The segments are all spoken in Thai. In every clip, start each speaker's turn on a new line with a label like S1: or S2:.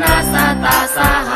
S1: นาสตาสหั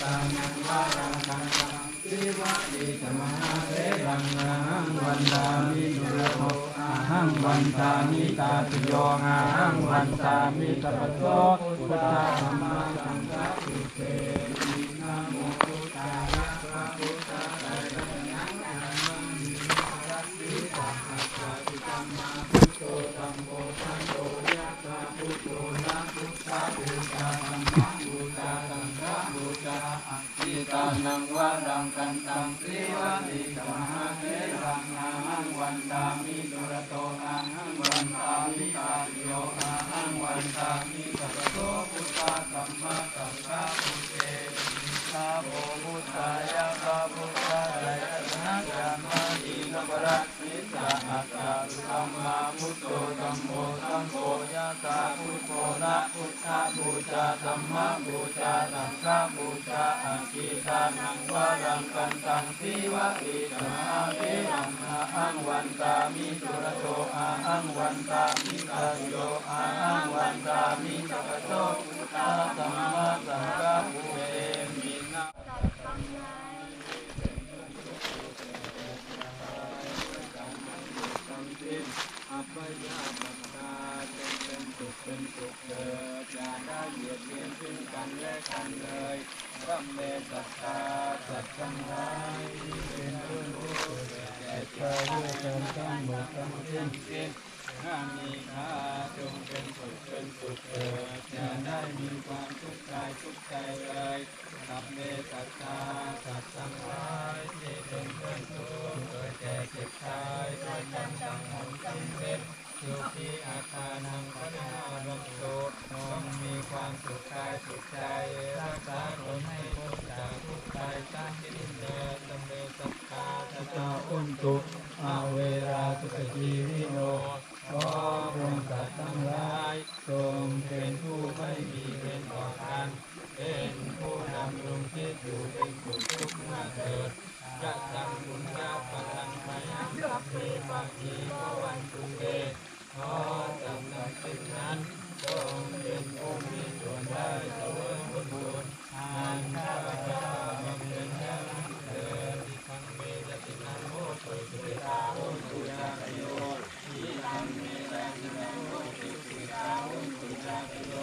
S1: ตานังวารังคันตั
S2: งสิวะติสมหาเทรังอาหังวันตามิดุลโภอาหังวันตามิตาติโยอาหังวันตามิตปะโตพุทธะธรรมะ นังวะรังกันตังสิวะติสมหาเทรังอาหังวันตามิตุรโตอาหังวันตามิตาโยอาหังวันตามิสัพโตพุทธะธัมมะสังฆะพุทเตนะโม สาอัตตาธัมมาพุทโธธัมโมสังโฆยะตาพุทโธนะพุทธะบูชาธัมมบูชาสังฆบูชาอาทิตานังวารังกันตังทิวะติสมาเวรังอาหังวันตามิสุรโตอาหังวันตามิตาโยอาหังวันตามิสัพโตพุทธะธัมมะสังฆะ อัปยาปัตตาจงเป็นสุขเป็นสุขเถิดอย่าได้เหยียดเยียนซึ่งกันและกันเลยสัมเมตตาสัตว์ทั้งหลายที่เป็นผู้รู้แก่ใจด้วยกันทั้งหมดทั้งสิ้นสิ้น ถ้ามีค่าจงเป็นสุขเป็นสุขเถิดอย่าได้มีความทุกข์กายทุกข์ใจเลยสัพเมตตาสัตว์ทั้งหลายที่เป็นเพื่อนทุกข์โดยแก่เจ็บตายโดยกันทั้งหมดทั้งสิ้นสุขีอาคานังพระนารันโตจงมีความสุขกายสุขใจรักษาตนให้พ้นจากทุกข์ใจตั้งจิตเดินดำเนินสัจจาตะเจ้าอุ้มตุอาเวราสุขจีวิโน ขอพระองค์สัตว์ทั้งหลายทรงเป็นผู้ไม่มีเวรต่อกันเป็นผู้ดำรงชีวิตอยู่เป็นสุขทุกข์มาเถิดจะตังบุญญาปรังพยังสัพเพปัจจีพวันตุเต ขอจำนำสิ่งนั้นจงเป็นผู้มีส่วนได้เสวยผลบุญอันข้าพเจ้าบำเพ็ญแล้วนั้นเถิดที่ทังเมยตินันโมตุสุติตาโหตุยาปิโยที่ทังเมยตินันโมตุสุติตาโหตุยาปิโย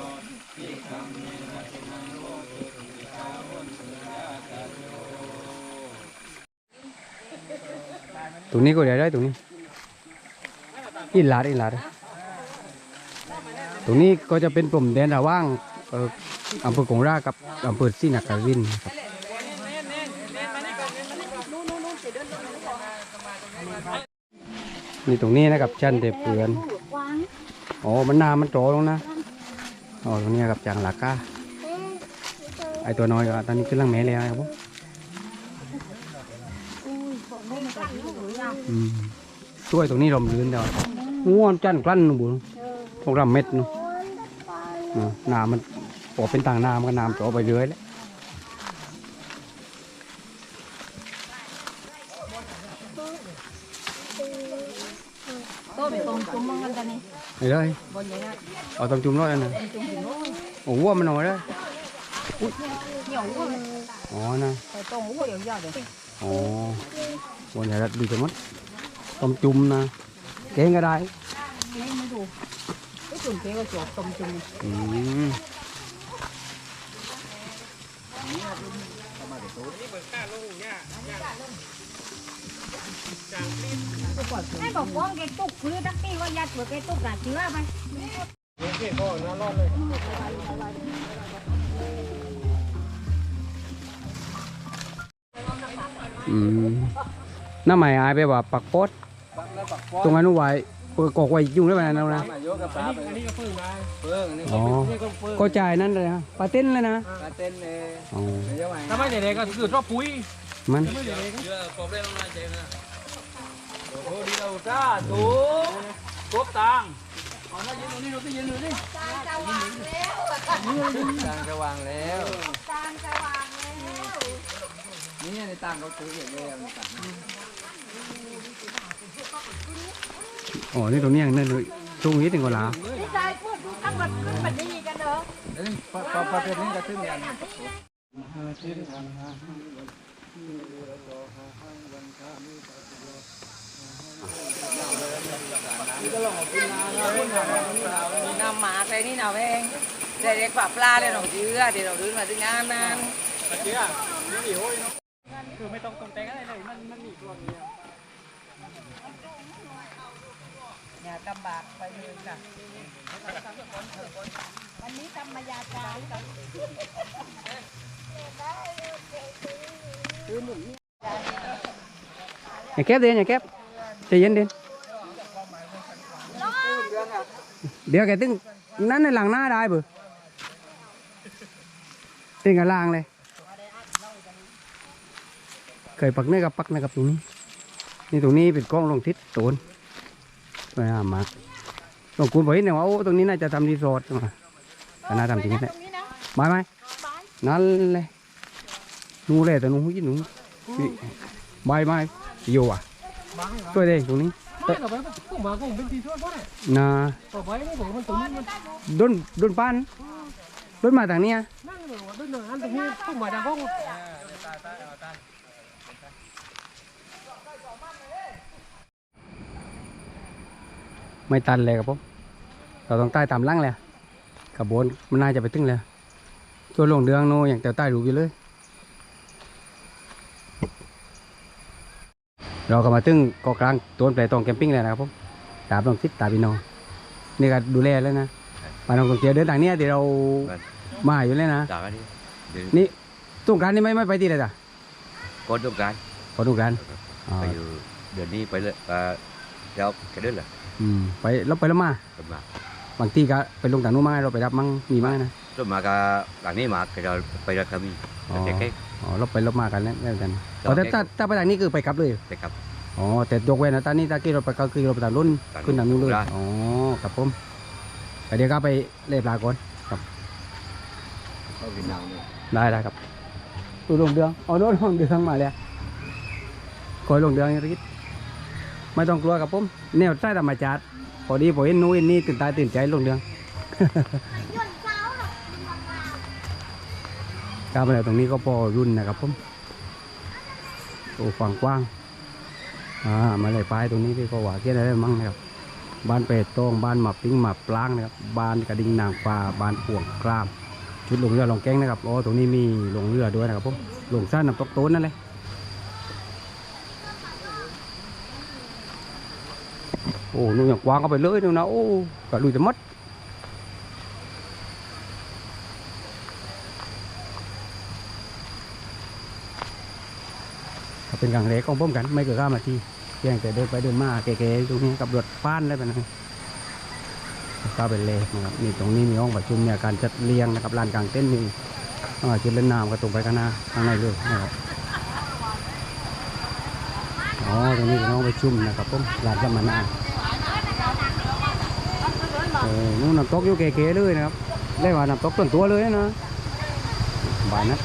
S2: ที่ทังเมยตินันโมตุสุติตาโหตุยาปิโย
S3: ตรงนี้ก็เดี๋ยวได้ตรงนี้อินลาดอินลาดตรงนี้ก็จะเป็นปมแดนระหว่างอำเภอกงรากับอำเภอศรีนครินทร์ครับนี่ตรงนี้นะครับชันเทพเปือนอ๋อมันนามันโตลงนะ อ๋อตรงนี้กับจางหลักก้าไอตัวน้อยก็ตอนนี้ขึ้นล่างแม่แล้วครับผมช่วยตรงนี้ลมลื่นเดียวง่วนจันกลั้นบุญพวกเราเม็ดนู่นาะน้ำมันปอเป็นต่างน้ำก็น้ำจ่อไปเรื่อยแล้ว
S4: ตไปตรงจุ่มมังกันกันนี่
S3: ไปเลย
S4: บนอย่างนั้น
S3: เอาตรงจุ่มร้อยอันนึง
S4: จุ่มหินโอ้ย
S3: โอ้วัวมันหน่อยเลย
S4: เหนียวอ้วน
S3: อ๋อนะ
S4: ไปตรงอ้วนยาวๆเลย
S3: อ๋อวันไหนรัดดีจังมั้งต้มจุ่มนะแกงก็ได้
S4: เล่นไม่ดูไอ้จุ่มเกก็จบต้มจุ่ม
S3: อืม
S5: ให้บอกว่าแกตุกคือตักตี้ว่ายัดหัวแกตุกหลาเชื้อไป
S3: อืมน้าใหม่อายไปว่าปักโป๊ดตรงนั้นไว้เปิดกอกไว้ยุ่งได้ไหมนะนะ
S6: โยกกับปลาอันนี้ก็เพิ่งมาเพิ่งอันนี้
S3: อ๋อ
S6: นี่ก็เพิ่ง
S3: ก็จ่ายนั่นเลยฮะปลาเต้นเลยนะ
S6: ปลาเต้นเลย
S3: อ๋อ
S6: เดี๋ยวไง
S7: ถ้าไม่เด็กๆก็คือรอบปุ๋ย
S3: มัน
S7: ไม่เด็ก
S6: เยอะปอบเล่นลงมาเจ๊นะ
S7: ๆโอ้โหดีเราจ้าถูกกบตังเอาหน้ายืนตรงนี้ดูที่ยืนดูดิ
S6: จางจะวางแล้วนี่ในต่างเขาซื้ออย่างเดียวในต่าง
S3: อ๋อ นี่ตรงนี้อย่างนั้นเลยตรงนี้ถึงกว่าลา
S5: พี่ชายพูดดูทั้งหมดขึ้นมาดีกันเด้อ
S6: เอ้ยปลาปลาปลาเต้นนี่ก็ซื้ออย่างน้
S4: นำหมาใส่นี่หนาแพงแต่เด็กปลาปลาเลยหนองเชื้อเดี๋ยวเราดื้อมาถึงงานนั้น
S7: คือไม่ต้องตรงแต่งอะไรเลยมันมันมีตัวเดียว
S4: อย่ากำบากไปเลยค่ะ
S5: วันนี้ทำมายาจา
S3: อย่าแคบเด่นอย่าแคบใจเย็นเด่น เดี๋ยวแกตึงนั่นในหลังหน้าได้เบอตึงกับล่างเลย เคยปักเนื้อกับปักเนื้อกับตรงนี้ นี่ตรงนี้เป็นกล้องลงทิศโตนไปหามาลงคุณบอกเห็นเนี่ยว่าโอ้ตรงนี้น่าจะทำรีสอร์ทมาแต่น่าทำจริงแหละ
S5: ตรงนี้นะ
S3: ไม่ไม่นั่นเลยนู่นเลยแต่นู่นหุ้ยนู่นนี่ไม่ไม่อยู่อะช่วยได้ตรงนี้
S7: ไม่หรอกมันมากุ้งเป็นทีทั่วพ่อเนี่ย
S3: นะ
S7: ต่อไปนี่ผมมันตรงนี้มัน
S3: โดนดนปันดนมาทางนี้ย
S7: นั่งเลยว่าด้วยหนึ่งอันตรงนี้กุ้งมาดังก้อง
S3: ไม่ตันเลยครับผมเราต้องใต้ตามล่างเลยกระบวนมันน่าจะไปถึงเลยตัวลงเดืองโนอย่างแต่ใต้รูปอยู่เลย เราก็มาถึงเกาะกลางตัวนแปลตองแคมปิ้งเลยนะครับผมตามลงทิศตาบินโนนี่ก็ดูแลแล้วนะมาลองท่องเที่ยวเดินทางเนี้ยที่เรามาอยู่เลยนะ
S8: จากอันนี้เดี๋ยว
S3: นี่สงกรารนี่ไม่ไม่ไปที่เลยจ้ะ
S8: ก่อนสงกราร
S3: ขอสงกรารอ๋อ
S8: ไปอยู่เดือนนี้ไปเลยอ่าเดี๋ยวจะเดินเหรอ
S3: อืมไปแล้วไปแล้วมา
S8: รถมา
S3: บางทีก็ไปลงต่างนู้นมาเราไปรับมั่งมีมั่งนะ
S8: รถมาก็หลังนี้มาก็จะไปรัฐมี
S3: อ๋อ
S8: แต่แค่
S3: อ๋อเราไปรบมากันแล้วแล้วกัน
S8: ต่
S3: อ๋
S8: อ
S3: อแต่
S8: แค่
S3: ถ้าถ้าไปทางนี้คือไปกลับเลย
S8: ไปครับ
S3: อ๋อแต่ยกเว้นนะตอนนี้ตะกี้เราไปก็คือเราไปทางรุ่น
S8: ทางนู้น
S3: ขึ้นทางนู้นเลย
S8: ได้
S3: อ๋อครับผมแต่เดี๋ยวก็ไปเล่ปลาก่อนครับ
S8: เข้าวินาวเนี่ย
S3: ได้ได้ครับดูลงเดืองอ๋อโดนลงเดืองมาเลยคอยลงเดืองอย่างนี้ไม่ต้องกลัวครับผมแนวใต้ธรรมชาติพอดีพอเห็นนู้นเห็นนี่ตื่นตาตื่นใจลงเดือง ก้าวไปแล้วตรงนี้ก็พอรุ่นนะครับผมโอ้ฟังกว้างอ่ามาเลยปลายตรงนี้ที่ก็ว่าเกี่ยอะไรมั่งนะครับบ้านเป็ดโตงบ้านหมับปิ้งหมับปลางนะครับบ้านกระดิ่งนางฟ้าบ้านป่วงกราม ชุดลงเรือลงแก้งนะครับโอ้ตรงนี้มีลงเรือด้วยนะครับผมลงสั้นน้ำตกโต้นนั่นเลยโอ้นู่นอย่างกว้างเข้าไปเลยนู่นนะโอ้ก็ลุยจะมัด เป็นกลางเล็กของผมกัน ไม่เกินข้ามาทีเพียงแต่เดินไปเดินมาเก๋ๆตรงนี้กับรถป้านได้ไปนะก็เป็นเลขนะครับนี่ตรงนี้มีห้องประชุมมีอาการจัดเรียงนะครับลานกลางเต้นท์มีอ่าจุดเล่นน้ำก็ตรงไปข้างหน้าข้างในเลยนะครับอ๋อตรงนี้เป็นห้องประชุมนะครับผมลานสัมมนาโอ้นู่นน้ำตกอยู่เก๋ๆเลยนะครับได้ว่าน้ำตกส่วนตัวเลยนะบายนะ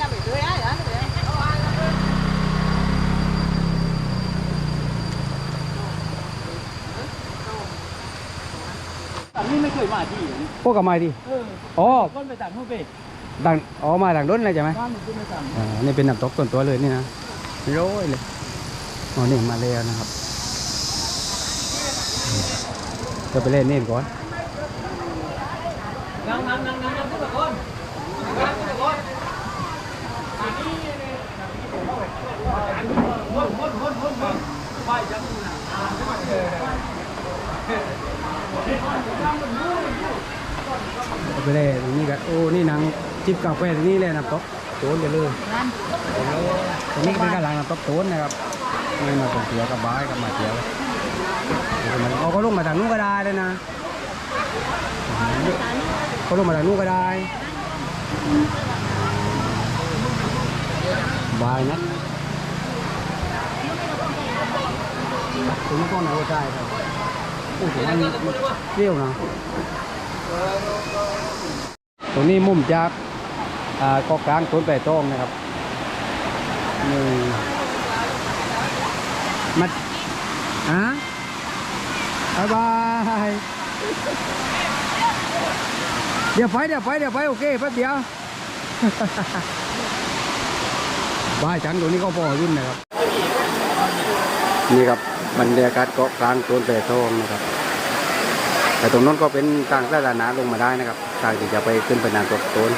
S7: นนี้ไม่เคยมาที่อย่างนี้
S3: พวกกับไม้ดิ
S7: เออ
S3: อ๋อ
S7: ก้นไปต่างห้องไป
S3: ดังอ๋อมาดังด้นเลยใช่ไหม
S7: บ้านมันขึ้นไม่ต่าง
S3: อ่านี่เป็นน้ำตกส่วนตัวเลยนี่นะโร้อยเลยอ๋อนี่มาแล้วนะครับจะไปเล่นนี่ก่อน
S7: นั่งนั่งนั่งนั่งนั่งทุกคนนั่งทุกคนอันนี้วนวนวนวนวนไปจังนะ
S3: จะ ไปเล่นตรงนี้กันโอ้ นี่นางจิบกาแฟตรงนี้เลยน้ำตกโตนกันเลยตรงนี้เป็นการล้างน้ำตกโตนนะครับไม่มาเที่ยวกับบ้ายกับมาเที่ยวเดี๋ยวมันเอาก็ลงมาทางนู้นก็ได้เลยนะเขาลงมาทางนู้นก็ได้บายนะตรงนี้ก็ไหนก็ได้ครับ โอ้โหมันเปรี้ยวนะตรงนี้มุมจากอ่าเกาะกลางต้นแปรตองนะครับหนึ่งมัดอะบายบายเดี๋ยวไปเดี๋ยวไปเดี๋ยวไปโอเคแป๊บเดียวบายจังตัวนี้ก็พอยุ่นนะครับ นี่ครับ บรรยากาศเกาะกลางต้นแต่ทองนะครับ แต่ตรงนั้นก็เป็นทางสาธารณะลงมาได้นะครับทางที่จะไปขึ้นไปนานตัวต้น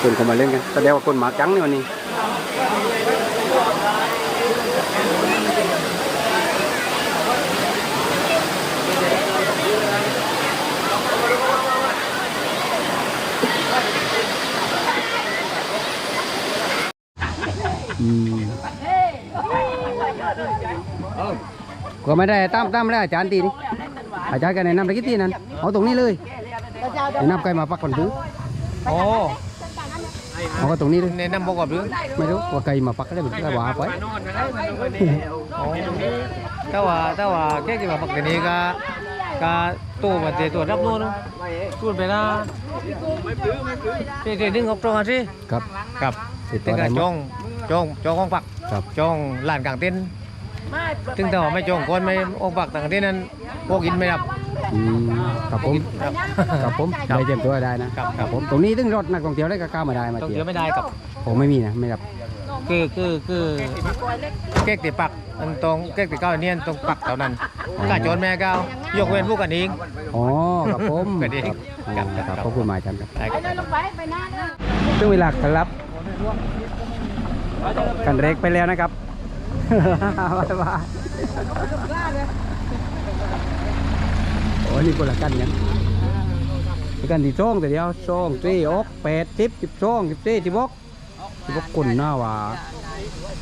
S3: คนก็มาเล่นกันแสดงว่าคนหมาจังเนี่ยวันนี้ ก็ไม่ได้ตามตามแล้วอาจารย์ตีนี่อาจารย์กันแนะนำไปกี่ตีนั้นเอาตรงนี้เลยแนะนำใครมาปักก่อนดื้อ
S6: โอ้
S3: เอาก็ตรงนี้เลย
S6: แนะนำบอกกับเรื่อง
S3: ไม่รู้ว่าใครมาปักก็ได้เป็นก็ว่าไป
S6: ถ้าว่าถ้าว่าแค่กี่มาปักเดี๋ยวนี้ก็ก็ตู้มันเจตัวรับนู่นตู้ไปนะเจเจนึงของตรงอะสิ
S3: ครับ
S6: ครับ
S3: ติด
S6: ถึ
S3: ต่องได้
S6: กับ
S3: หม
S6: จ
S3: ด
S6: งจงจงของปัก
S3: ครับ
S6: จงลานกลางเต็นท์ ถึงแต่ว่าไม่จงคนไม่องปักต่างเต็นท์นั้นพวกกินไม่รับ
S3: อืมครับผม
S6: ครับ
S3: ครับผมได้เจ็บตัวได้นะครับ
S6: ครับ
S3: ผมตรงนี้ตึงรถนักท่องเที่ยวได้ก็เข้ามาได้มา
S6: ต้อง
S3: เที่
S6: เย
S3: ยว
S6: อะไม่ได้กับ
S3: ผมไม่มีนะไม่รับ
S6: คือคือคือเก๊กติปักมันตรงเก๊กติเก้าเนียนตรงปักเท่านั้นกาโจนแม่เก้ายกเว้นผู้กันเอง
S3: อ๋อครับผม
S6: ก็ดี
S3: ครับอ๋อ
S6: ครับครับ
S3: ครับขอบคุณมากอาจารย์ครับ
S6: ได้ครับ
S5: ลงไปไปหน้าเด้อ
S3: ถึงเวลาครับกันเรกไปแล้วนะครับ บ๊ายบายโอ้ยนี่คนละกันกันนี่กันที่ช่องแต่เดียวช่องสี่อกแปดสิบสิบช่องสิบสี่สิบกสิบกคนหน้าว่า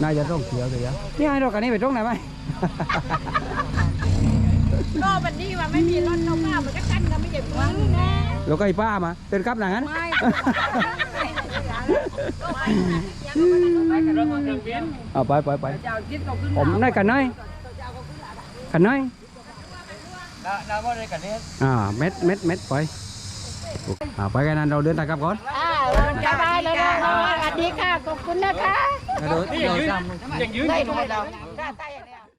S3: น่าจะต้องเขียวแต่เดียวนี่ไอ้ดอกกันนี้ไปช่องไหนไหม
S5: รอบวันนี้ว่าไม่มีรถลงมามันก็กันกันไม่เจ็บมือแน่
S3: แล้วก็ไอ้ป้ามาเป็นกับหนังนั้น
S5: ไม่
S3: เอาไปไปไป
S4: เจ้าคิดเขาขึ้น
S3: ผมได้กันน้อยกันน้อย
S6: น้ำว่าได้กันเนี้ย
S3: อ่าเม็ดเม็ดเม็ดไปอ่าไปกันนั้นเราเดินทางกลับก่อน
S5: อ่าสบายเลยนะสวัสดีค่ะขอบคุณนะคะ
S3: เดิน
S7: นี่ยังยืนยังยืน
S5: ได้
S7: อยู่
S5: ด้วยเรา